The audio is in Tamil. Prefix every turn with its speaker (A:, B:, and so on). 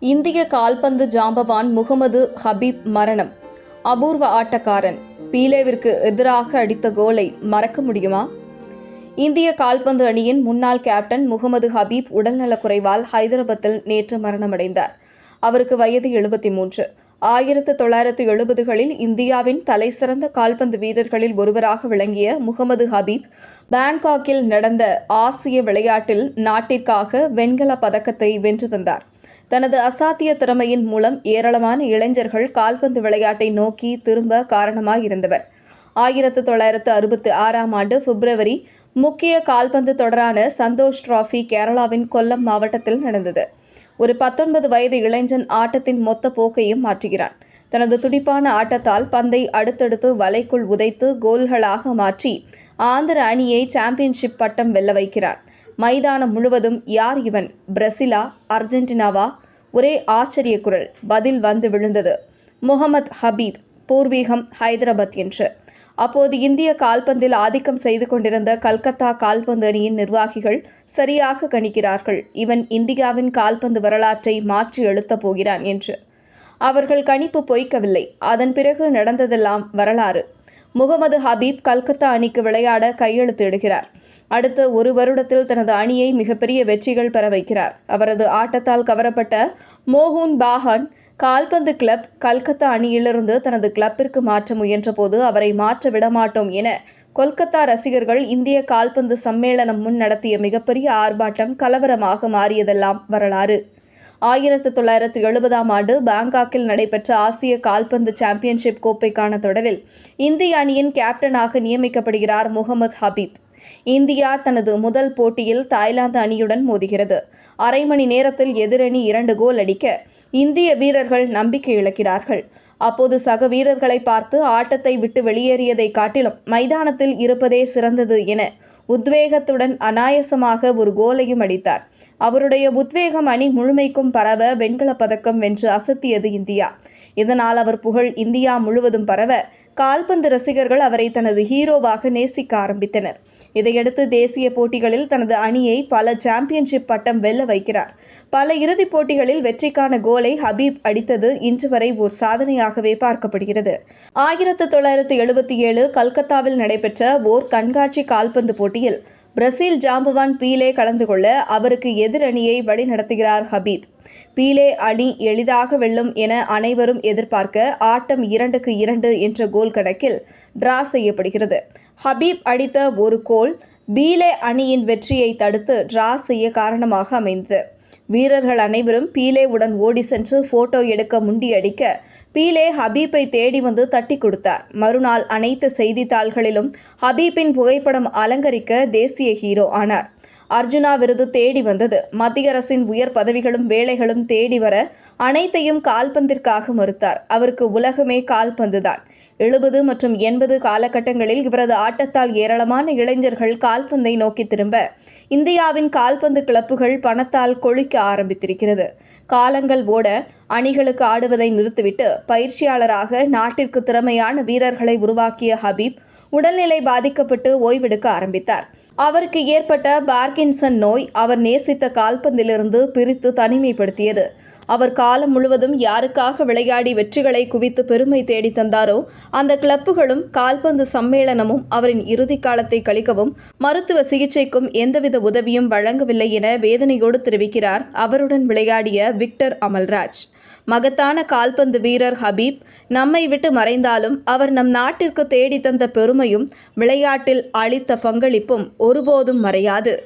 A: இந்திய கால்பந்து ஜாம்பவான் முகமது ஹபீப் மரணம். அபூர்வ ஆட்டக்காரன் பீலேவிற்கு எதிராக அடித்த கோலை மறக்க முடியுமா? இந்திய கால்பந்து அணியின் முன்னாள் கேப்டன் முகமது ஹபீப் உடல்நலக்குறைவால் ஹைதராபாத்தில் நேற்று மரணமடைந்தார். அவருக்கு வயது எழுபத்தி மூன்று ஆயிரத்து தொள்ளாயிரத்து எழுபதுகளில் இந்தியாவின் தலைசிறந்த கால்பந்து வீரர்களில் ஒருவராக விளங்கிய முகமது ஹபீப் பாங்காக்கில் நடந்த ஆசிய விளையாட்டில் நாட்டிற்காக வெண்கல பதக்கத்தை வென்று தந்தார். தனது அசாத்திய திறமையின் மூலம் ஏராளமான இளைஞர்கள் கால்பந்து விளையாட்டை நோக்கி திரும்ப காரணமாயிருந்தவர். ஆயிரத்து தொள்ளாயிரத்து அறுபத்தி ஆறாம் ஆண்டு பிப்ரவரி முக்கிய கால்பந்து தொடரான சந்தோஷ் டிராஃபி கேரளாவின் கொல்லம் மாவட்டத்தில் நடந்தது. ஒரு பத்தொன்பது வயது இளைஞன் ஆட்டத்தின் மொத்த போக்கையும் மாற்றுகிறான். தனது துடிப்பான ஆட்டத்தால் பந்தை அடுத்தடுத்து வலைக்குள் உதைத்து கோல்களாக மாற்றி ஆந்திர அணியை சாம்பியன்ஷிப் பட்டம் வெல்ல வைக்கிறான். மைதானம் முழுவதும் யார் இவன்? பிரசிலா அர்ஜென்டினாவா? ஒரே ஆச்சரிய குரல் பதில் வந்து விழுந்தது. முகமது ஹபீப் பூர்வீகம் ஹைதராபாத் என்று. அப்போது இந்திய கால்பந்தில் ஆதிக்கம் செய்து கொண்டிருந்த கல்கத்தா கால்பந்து அணியின் நிர்வாகிகள் சரியாக கணிக்கிறார்கள். இவன் இந்தியாவின் கால்பந்து வரலாற்றை மாற்றி எழுத்தப் போகிறான் என்று. அவர்கள் கணிப்பு பொய்க்கவில்லை. அதன் பிறகு நடந்ததெல்லாம் வரலாறு. முகமது ஹபீப் கல்கத்தா அணிக்கு விளையாட கையெழுத்திடுகிறார் அடுத்த ஒரு வருடத்தில் தனது அணியை மிகப்பெரிய வெற்றிகள் பெற வைக்கிறார். அவரது ஆட்டத்தால் கவரப்பட்ட மோகன் பாஹான் கால்பந்து கிளப் கல்கத்தா அணியிலிருந்து தனது கிளப்பிற்கு மாற்ற முயன்றபோது அவரை மாற்ற விடமாட்டோம் என கொல்கத்தா ரசிகர்கள் இந்திய கால்பந்து சம்மேளனம் முன் நடத்திய மிகப்பெரிய ஆர்ப்பாட்டம் கலவரமாக மாறியதெல்லாம் வரலாறு. ஆயிரத்து தொள்ளாயிரத்து எழுபதாம் ஆண்டு பாங்காக்கில் நடைபெற்ற ஆசிய கால்பந்து சாம்பியன்ஷிப் கோப்பைக்கான தொடரில் இந்திய அணியின் கேப்டனாக நியமிக்கப்படுகிறார் முகமது ஹபீப். இந்தியா தனது முதல் போட்டியில் தாய்லாந்து அணியுடன் மோதுகிறது. அரை மணி நேரத்தில் எதிரணி இரண்டு கோல் அடிக்க இந்திய வீரர்கள் நம்பிக்கை இழக்கிறார்கள். அப்போது சக வீரர்களை பார்த்து ஆட்டத்தை விட்டு வெளியேறியதை காட்டிலும் மைதானத்தில் இருப்பதே சிறந்தது என உத்வேகத்துடன் அனாயசமாக ஒரு கோலையும் அடித்தார். அவருடைய உத்வேகம் அணி முழுமைக்கும் பரவ வெண்கலப் பதக்கம் வென்று அசத்தியது இந்தியா. இதனால் அவர் புகழ் இந்தியா முழுவதும் பரவ கால்பந்து ரசிகர்கள் அவரை தனது ஹீரோவாக நேசிக்க ஆரம்பித்தனர். இதையடுத்து தேசிய போட்டிகளில் தனது அணியை பல சாம்பியன்ஷிப் பட்டம் வெல்ல வைக்கிறார். பல இறுதிப் போட்டிகளில் வெற்றிக்கான கோலை ஹபீப் அடித்தது இன்று வரை ஓர் சாதனையாகவே பார்க்கப்படுகிறது. ஆயிரத்து தொள்ளாயிரத்து எழுபத்தி ஏழு கல்கத்தாவில் நடைபெற்ற ஓர் கண்காட்சி கால்பந்து போட்டியில் பிரசீல் ஜாம்பவான் பீலே கலந்து கொள்ள அவருக்கு எதிரணியை வழிநடத்துகிறார் ஹபீப். பீலே அணி எளிதாக வெல்லும் என அனைவரும் எதிர்பார்க்க ஆட்டம் இரண்டுக்கு இரண்டு என்ற கோல் கணக்கில் டிரா செய்யப்படுகிறது. ஹபீப் அடித்த ஒரு கோல் பீலே அணியின் வெற்றியை தடுத்து டிரா செய்ய காரணமாக அமைந்தது. வீரர்கள் அனைவரும் பீலேவுடன் ஓடி சென்று போட்டோ எடுக்க முண்டியடிக்க பீலே ஹபீப்பை தேடி வந்து தட்டி கொடுத்தார். மறுநாள் அனைத்து செய்தித்தாள்களிலும் ஹபீப்பின் புகைப்படம் அலங்கரிக்க தேசிய ஹீரோ ஆனார். அர்ஜுனா விருது தேடி வந்தது. மத்திய அரசின் உயர் பதவிகளும் வேலைகளும் தேடி வர அனைத்தையும் கால்பந்திற்காக மறுத்தார். அவருக்கு உலகமே கால்பந்துதான். எழுபது மற்றும் எண்பது காலகட்டங்களில் இவரது ஆட்டத்தால் ஏராளமான இளைஞர்கள் கால்பந்தை நோக்கி திரும்ப இந்தியாவின் கால்பந்து கிளப்புகள் பணத்தால் கொழிக்க ஆரம்பித்திருக்கிறது. காலங்கள் ஓட அணிகளுக்கு ஆடுவதை நிறுத்திவிட்டு பயிற்சியாளராக நாட்டிற்கு திறமையான வீரர்களை உருவாக்கிய ஹபீப் உடல்நிலை பாதிக்கப்பட்டு ஓய்வெடுக்க ஆரம்பித்தார். அவருக்கு ஏற்பட்ட பார்கின்சன் நோய் அவர் நேசித்த கால்பந்திலிருந்து பிரித்து தனிமைப்படுத்தியது. அவர் காலம் முழுவதும் யாருக்காக விளையாடி வெற்றிகளை குவித்து பெருமை தேடி தந்தாரோ அந்த கிளப்புகளும் கால்பந்து சம்மேளனமும் அவரின் இறுதி காலத்தை கழிக்கவும் மருத்துவ சிகிச்சைக்கும் எந்தவித உதவியும் வழங்கவில்லை என வேதனையோடு தெரிவிக்கிறார் அவருடன் விளையாடிய விக்டர் அமல்ராஜ். மகத்தான கால்பந்து வீரர் ஹபீப் நம்மை விட்டு மறைந்தாலும் அவர் நம் நாட்டிற்கு தேடித்தந்த தந்த பெருமையும் விளையாட்டில் அளித்த பங்களிப்பும் ஒருபோதும் மறையாது.